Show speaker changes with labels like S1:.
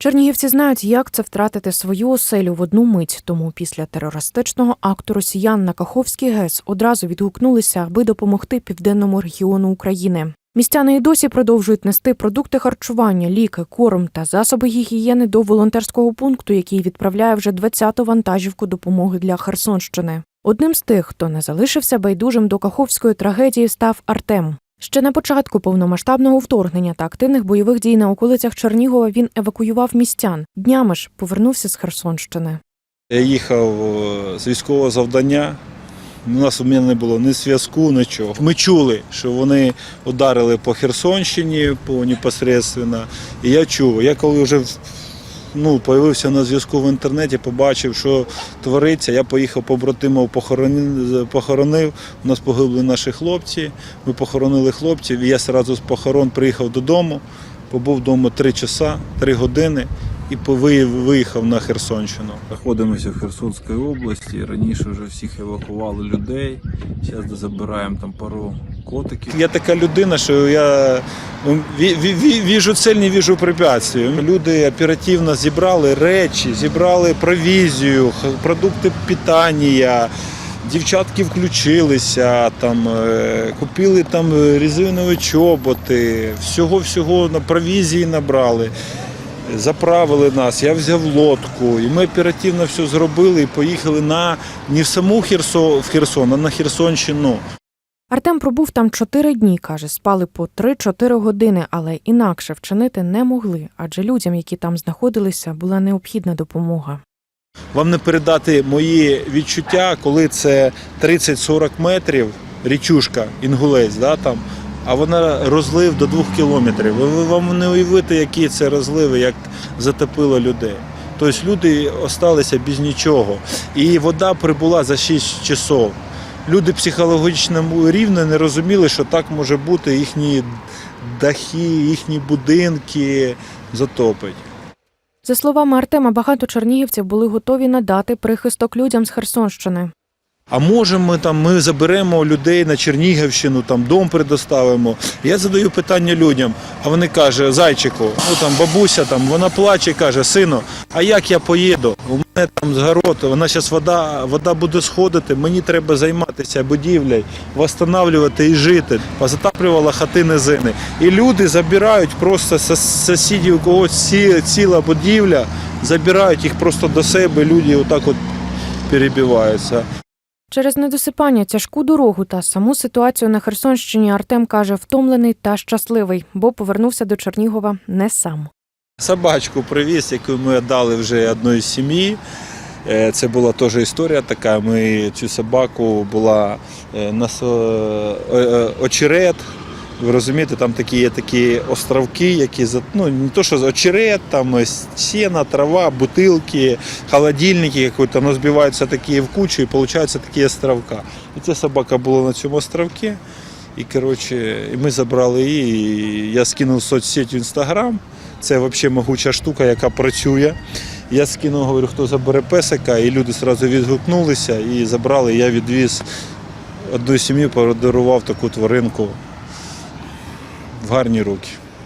S1: Чернігівці знають, як це втратити свою оселю в одну мить. Тому після терористичного акту росіян на Каховський ГЕС одразу відгукнулися, аби допомогти південному регіону України. Містяни і досі продовжують нести продукти харчування, ліки, корм та засоби гігієни до волонтерського пункту, який відправляє вже 20-ту вантажівку допомоги для Херсонщини. Одним з тих, хто не залишився байдужим до каховської трагедії, став Артем. Ще на початку повномасштабного вторгнення та активних бойових дій на околицях Чернігова він евакуював містян. Днями ж повернувся з Херсонщини.
S2: Я їхав е, з військового завдання. У нас у мене не було ні зв'язку, нічого. Ми чули, що вони ударили по Херсонщині по непосредственно. І я чув. Я коли вже ну, появився на зв'язку в інтернеті, побачив, що твориться. Я поїхав побратимів, похоронив, похоронив. У нас погибли наші хлопці. Ми похоронили хлопців. І я одразу з похорон приїхав додому. Побув вдома три часа, три години і виїхав на Херсонщину. Знаходимося в Херсонській області. Раніше вже всіх евакували людей. Зараз забираємо там пару котиків. Я така людина, що я ві- віжу цель, не віжу препятствий. Люди оперативно зібрали речі, зібрали провізію, продукти питання. Дівчатки включилися, там, е, купили там резинові чоботи, всього-всього на провізії набрали заправили нас, я взяв лодку, і ми оперативно все зробили і поїхали на не в саму Херсон, в Херсон, а на Херсонщину.
S1: Артем пробув там чотири дні, каже, спали по 3-4 години, але інакше вчинити не могли, адже людям, які там знаходилися, була необхідна допомога.
S2: Вам не передати мої відчуття, коли це 30-40 метрів, річушка, інгулець, да, там, а вона розлив до 2 кілометрів. Ви, вам не уявите, які це розливи, як затопило людей. Тобто люди залишилися без нічого. І вода прибула за 6 часов. Люди психологічному рівні не розуміли, що так може бути їхні дахи, їхні будинки затопить.
S1: За словами Артема, багато чернігівців були готові надати прихисток людям з Херсонщини.
S2: А може ми там ми заберемо людей на Чернігівщину, там дом предоставимо. Я задаю питання людям, а вони кажуть, зайчику, ну там бабуся, там вона плаче, каже, сину, а як я поїду? У мене там згород, вона зараз вода, вода буде сходити, мені треба займатися будівлею, восстанавлювати і жити. Позатаплювала хати низини. І люди забирають просто сусідів, когось ці- ціла будівля, забирають їх просто до себе, люди отак от перебиваються.
S1: Через недосипання, тяжку дорогу та саму ситуацію на Херсонщині Артем каже, втомлений та щасливий, бо повернувся до Чернігова не сам.
S2: Собачку привіз, яку ми дали вже одної сім'ї. Е, Це була теж історія така. Ми цю собаку була е, на со- е, е, очерет. Ви розумієте, там такі є такі островки, які ну, не то, що очерет, там сіна, трава, бутилки, холодильники, якось, воно збиваються такі в кучу і получаються такі островка. І ця собака була на цьому островці. І коротше, ми забрали її. і Я скинув соцсеть в інстаграм. Це взагалі могуча штука, яка працює. Я скинув, говорю, хто забере песика, і люди одразу відгукнулися і забрали. Я відвіз одну сім'ю, подарував таку тваринку в гарні руки.